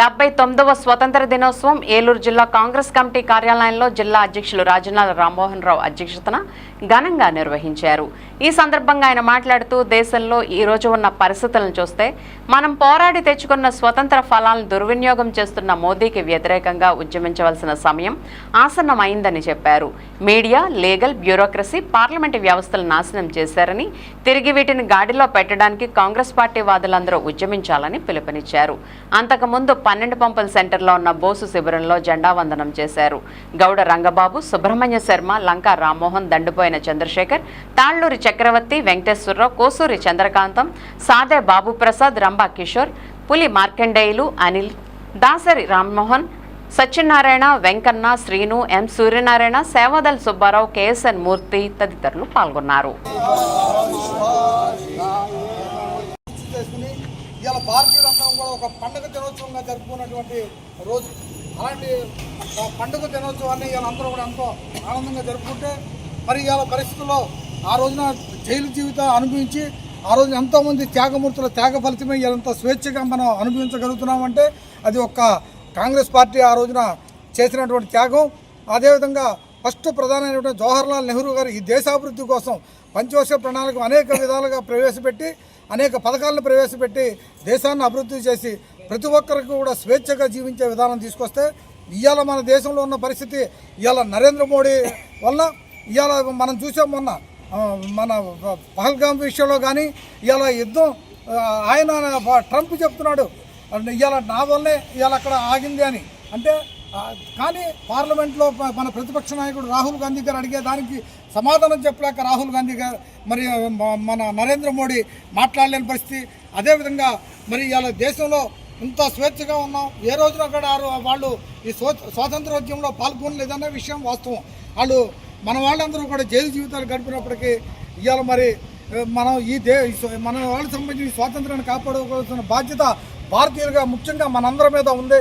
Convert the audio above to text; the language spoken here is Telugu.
డెబ్బై తొమ్మిదవ స్వతంత్ర దినోత్సవం ఏలూరు జిల్లా కాంగ్రెస్ కమిటీ కార్యాలయంలో జిల్లా అధ్యక్షులు రాజనాల రామ్మోహన్ రావు అధ్యక్షతన ఘనంగా నిర్వహించారు. ఈ సందర్భంగా ఆయన మాట్లాడుతూ దేశంలో ఈ రోజు ఉన్న పరిస్థితులను చూస్తే మనం పోరాడి తెచ్చుకున్న స్వతంత్ర ఫలాలను దుర్వినియోగం చేస్తున్న మోదీకి వ్యతిరేకంగా ఉద్యమించవలసిన సమయం ఆసన్నమైందని చెప్పారు. మీడియా లీగల్ బ్యూరోక్రసీ పార్లమెంటు వ్యవస్థలు నాశనం చేశారని తిరిగి వీటిని గాడిలో పెట్టడానికి కాంగ్రెస్ పార్టీ వాదులందరూ ఉద్యమించాలని పిలుపునిచ్చారు. అంతకుముందు పన్నెండు పంపల సెంటర్లో ఉన్న బోసు శిబిరంలో జెండా వందనం చేశారు. గౌడ రంగబాబు సుబ్రహ్మణ్య శర్మ లంకా రామ్మోహన్ దండుపోయిన చంద్రశేఖర్ తాళ్ళూరి చక్రవర్తి వెంకటేశ్వరరావు కోసూరి చంద్రకాంతం సాదే బాబు ప్రసాద్ రంభా కిషోర్ పులి మార్కండేయులు అనిల్ దాసరి రామ్మోహన్ సత్యనారాయణ వెంకన్న శ్రీను ఎం. సూర్యనారాయణ సేవాదల్ సుబ్బారావు కేఎస్ఎన్ మూర్తి తదితరులు పాల్గొన్నారు. భారతీయులందరం కూడా ఒక పండుగ దినోత్సవంగా జరుపుకున్నటువంటి రోజు. అలాంటి పండుగ దినోత్సవాన్ని వీళ్ళందరూ కూడా ఎంతో ఆనందంగా జరుపుకుంటే మరి ఇవాళ పరిస్థితుల్లో ఆ రోజున జైలు జీవితం అనుభవించి ఆ రోజున ఎంతోమంది త్యాగమూర్తుల త్యాగ ఫలితమే ఎంత స్వేచ్ఛగా మనం అనుభవించగలుగుతున్నామంటే అది ఒక్క కాంగ్రెస్ పార్టీ ఆ రోజున చేసినటువంటి త్యాగం. అదేవిధంగా ఫస్ట్ ప్రధానమైనటువంటి జవహర్లాల్ నెహ్రూ గారు ఈ దేశాభివృద్ధి కోసం పంచవర్ష ప్రణాళిక అనేక విధాలుగా ప్రవేశపెట్టి అనేక పథకాలను ప్రవేశపెట్టి దేశాన్ని అభివృద్ధి చేసి ప్రతి ఒక్కరికి కూడా స్వేచ్ఛగా జీవించే విధానం తీసుకొస్తే ఇవాళ మన దేశంలో ఉన్న పరిస్థితి ఇవాళ నరేంద్ర మోడీ వల్ల ఇవాళ మనం చూసాం మొన్న మన పహల్గాం విషయంలో కానీ ఇవాళ యుద్ధం ఆయన ట్రంప్ చెప్తున్నాడు ఇవాళ నా వల్లే ఇవాళ అక్కడ ఆగింది అని. అంటే కానీ పార్లమెంట్లో మన ప్రతిపక్ష నాయకుడు రాహుల్ గాంధీ గారు అడిగే దానికి సమాధానం చెప్పలేక రాహుల్ గాంధీ గారు మరి మన నరేంద్ర మోడీ మాట్లాడలేని పరిస్థితి. అదేవిధంగా మరి ఇవాళ దేశంలో ఇంత స్వేచ్ఛగా ఉన్నాం. ఏ రోజున కూడా వాళ్ళు ఈ స్వాతంత్రోద్యమంలో పాల్గొనలేదన్న విషయం వాస్తవం. వాళ్ళు మన వాళ్ళందరూ కూడా జైలు జీవితాలు గడిపినప్పటికీ ఇవాళ మరి మనం ఈ దే ఈ మన వాళ్ళకి సంబంధించి స్వాతంత్రాన్ని కాపాడుకోవాల్సిన బాధ్యత భారతీయులుగా ముఖ్యంగా మనందరి మీద ఉంది.